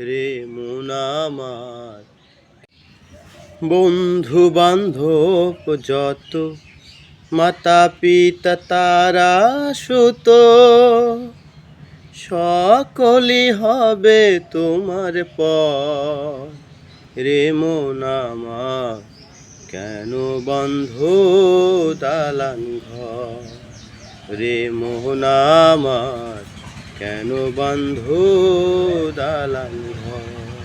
রে মুনামার বন্ধু বান্ধব যত মাতা পিতা তারা সুত সকলি হবে তোমার পর রে মোনামার কেন বন্ধ দালান ঘর? রে মোহনামার কেন বন্ধ দালান ঘর?